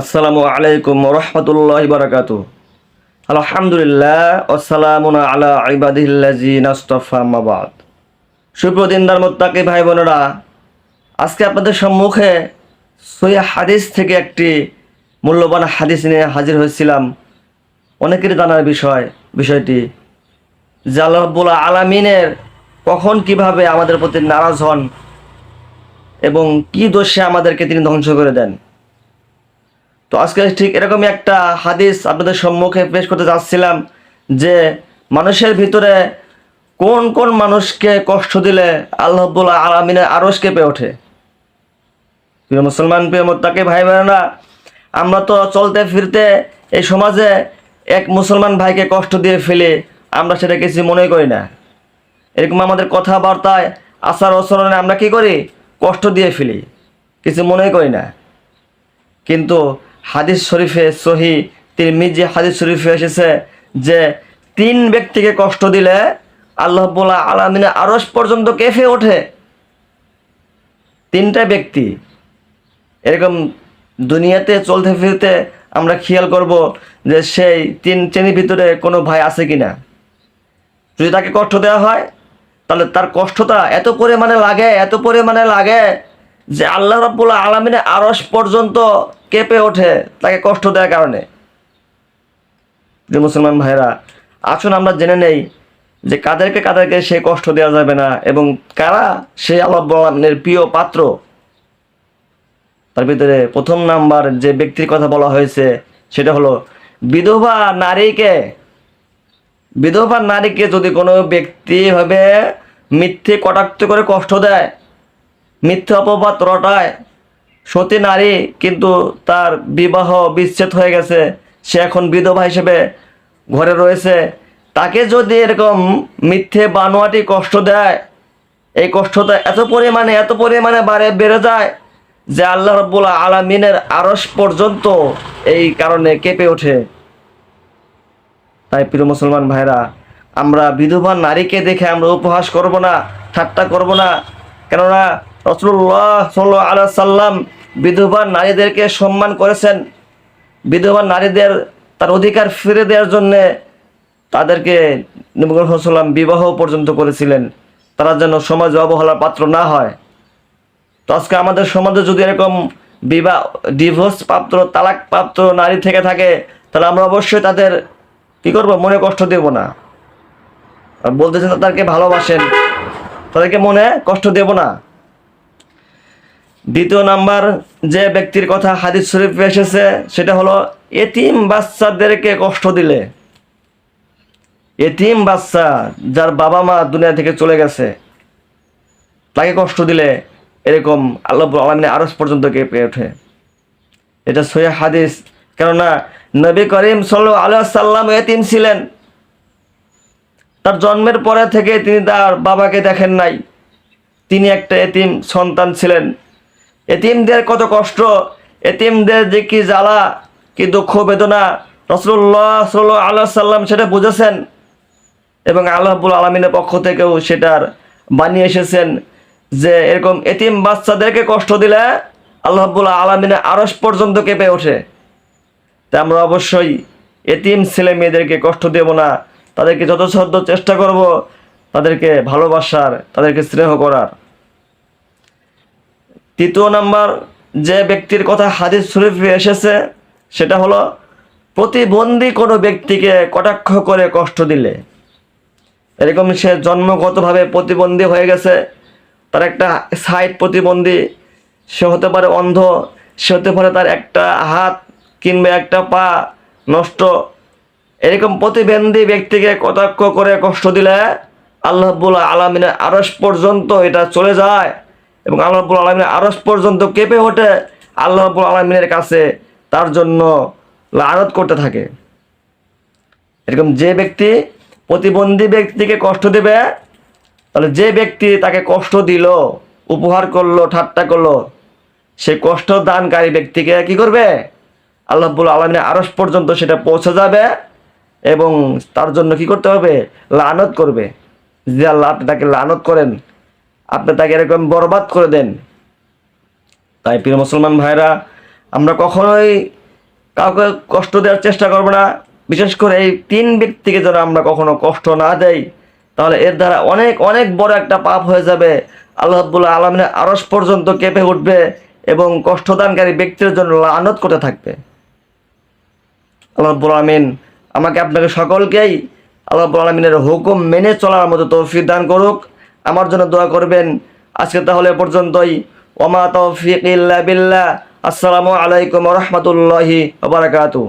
আসসালামু আলাইকুম রহমতুল্লাহ বারাকাত আলহামদুলিল্লাহ আসসালামু আলা ইবাদিল্লাজি সুপ্রদিনদার মোত্তাকি ভাই বোনেরা, আজকে আপনাদের সম্মুখে সৈয়া হাদিস থেকে একটি মূল্যবান হাদিস নিয়ে হাজির হয়েছিলাম। অনেকের জানার বিষয়, বিষয়টি আল্লাহ আলামিনের কখন কীভাবে আমাদের প্রতি নারাজ হন এবং কি দোষে আমাদেরকে তিনি ধ্বংস করে দেন। তো আজকে ঠিক এরকমই একটা হাদিস আপনাদের সম্মুখে পেশ করতে যাচ্ছিলাম যে মানুষের ভিতরে কোন কোন মানুষকে কষ্ট দিলে আল্লাহবুল আলমিনের আরস কেঁপে ওঠে। প্রিয় মুসলমান, প্রিয় মোত্তাকে ভাই বোনেরা আমরা তো চলতে ফিরতে এই সমাজে এক মুসলমান ভাইকে কষ্ট দিয়ে ফেলে, আমরা সেটা কিছু মনে করি না। এরকম আমাদের কথাবার্তায়, আচার আচরণে আমরা কি করি? কষ্ট দিয়ে ফেলি, কিছু মনে করি না। কিন্তু হাদিস শরীফে সহি তিরমিজি হাদিস শরীফে এসেছে যে তিন ব্যক্তিকে কষ্ট দিলে আল্লাহ বলা আলামিনে আরস পর্যন্ত কেঁপে ওঠে। তিনটা ব্যক্তি। এরকম দুনিয়াতে চলতে ফিরতে আমরা খেয়াল করব যে সেই তিন শ্রেণির ভিতরে কোনো ভাই আছে কিনা। যদি তাকে কষ্ট দেওয়া হয়, তাহলে তার কষ্টটা এত পরিমাণে লাগে, এত পরিমাণে লাগে যে আল্লাহ রাব্বুল আলমিনে আরস পর্যন্ত কেঁপে ওঠে তাকে কষ্ট দেওয়ার কারণে। মুসলমান ভাইরা আসুন আমরা জেনে নেই যে কাদেরকে কাদেরকে সে কষ্ট দেওয়া যাবে না এবং কারা সে আল্লাহ প্রিয় পাত্র? তার ভিতরে প্রথম নাম্বার যে ব্যক্তির কথা বলা হয়েছে, সেটা হলো বিধবা নারীকে। বিধবা নারীকে যদি কোনো ব্যক্তি ভাবে মিথ্যে কটাক্ত করে কষ্ট দেয়, মিথ্যে অপবাদ রটায় সতী নারী কিন্তু তার বিবাহ বিচ্ছেদ হয়ে গেছে। সে এখন বিধবা হিসেবে ঘরে রয়েছে। তাকে যদি এরকম মিথ্যে বানোয়াটি কষ্ট দেয়, এই কষ্টটা এত পরিমাণে এত পরিমাণে বাড়ে, বেড়ে যায় যে আল্লাহ রব্বুল আলমিনের আরস পর্যন্ত এই কারণে কেঁপে ওঠে। তাই প্রিয় মুসলমান ভাইরা আমরা বিধবা নারীকে দেখে আমরা উপহাস করব না, ঠাট্টা করব না। কেননা রসুল্লাহ সাল আল্লাহ সাল্লাম বিধবা নারীদেরকে সম্মান করেছেন। বিধবা নারীদের তার অধিকার ফিরে দেওয়ার জন্যে তাদেরকে নবীলাম বিবাহ পর্যন্ত করেছিলেন। তারা যেন সমাজে অবহেলার পাত্র না হয়। তো আজকে আমাদের সমাজে যদি এরকম বিবাহ ডিভোর্স প্রাপ্ত, তালাক প্রাপ্ত নারী থেকে থাকে, তাহলে আমরা অবশ্যই তাদের কি করব? মনে কষ্ট দেব না। আর বলতেছেন তাদেরকে ভালোবাসেন। তাদেরকে মনে কষ্ট দেব না। দ্বিতীয় নাম্বার যে ব্যক্তির কথা হাদিস শরীফে এসেছে, সেটা হলো এতিম বাচ্চাদেরকে কষ্ট দিলে। এতিম বাচ্চা যার বাবা মা দুনিয়া থেকে চলে গেছে, তাকে কষ্ট দিলে এরকম আল্লাহ আলমিনে আরস পর্যন্ত কেঁপে ওঠে। এটা সৈয়া হাদিস, কেননা নবী করিম সাল্ল আল্লাহ সাল্লাম এতিম ছিলেন। তার জন্মের পরে থেকে তিনি তার বাবাকে দেখেন নাই। তিনি একটা এতিম সন্তান ছিলেন। এতিমদের কত কষ্ট, এতিমদের যে কি জ্বালা, কি দুঃখ, বেদনা। রসুল্লাহ সাল আল্লাহ সাল্লাম সেটা বুঝেছেন এবং আল্লাহবুল আলমিনের পক্ষ থেকেও সেটার বানিয়ে এসেছেন যে এরকম এতিম বাচ্চাদেরকে কষ্ট দিলে আল্লাহবুল আলমিনের আরস পর্যন্ত কেঁপে ওঠে। তা আমরা অবশ্যই এতিম ছেলে মেয়েদেরকে কষ্ট দেব না। তাদেরকে যথাসাধ্য চেষ্টা করব, তাদেরকে ভালোবাসার, তাদেরকে স্নেহ করার। তৃতীয় নাম্বার যে ব্যক্তির কথা হাদিস শরীফে এসেছে, সেটা হলো প্রতিবন্ধী কোনো ব্যক্তিকে কটাক্ষ করে কষ্ট দিলে। এরকম সে জন্মগতভাবে প্রতিবন্ধী হয়ে গেছে, তার একটা সাইড প্রতিবন্ধী, সে হতে পারে অন্ধ, সে হতে পারে তার একটা হাত কিংবা একটা পা নষ্ট। এরকম প্রতিবন্ধী ব্যক্তিকে কটাক্ষ করে কষ্ট দিলে আল্লাহবুল আলমিনের আরস পর্যন্ত এটা চলে যায়। এবং আল্লাহবুল আলমিনের আরস পর্যন্ত কেঁপে ওঠে। আল্লাহবুল আলমিনের কাছে তার জন্য লানত করতে থাকে। এরকম যে ব্যক্তি প্রতিবন্ধী ব্যক্তিকে কষ্ট দেবে, তাহলে যে ব্যক্তি তাকে কষ্ট দিল, উপহার করল, ঠাট্টা করল, সে কষ্ট দানকারী ব্যক্তিকে কি করবে? আল্লাহবুল আলমিনের আরস পর্যন্ত সেটা পৌঁছে যাবে এবং তার জন্য কি করতে হবে? লানত করবে। যে আল্লাহ আপনি তাকে লানত করেন আপনি তাকে এরকম বরবাদ করে দেন। তাই প্রিয় মুসলমান ভাইরা, আমরা কখনোই কাউকে কষ্ট দেওয়ার চেষ্টা করব না। বিশেষ করে এই তিন ব্যক্তিকে যেন আমরা কখনো কষ্ট না দেই, তাহলে এর দ্বারা অনেক অনেক বড় একটা পাপ হয়ে যাবে। আল্লাহ রাব্বুল আলমিনের আরস পর্যন্ত কেঁপে উঠবে এবং কষ্টদানকারী ব্যক্তির জন্য লানত করতে থাকবে। আল্লাহ রাব্বুল আলমিন আমাকে আপনাকে সকলকেই আল্লাহ রাব্বুল আলমিনের হুকুম মেনে চলার মতো তৌফিক দান করুক। আমার জন্য দোয়া করবেন। আজকে তাহলে পর্যন্তই। ওমা তৌফিক বিল্লাহ। আসসালামু আলাইকুম রহমতুল্লাহি বারাকাতু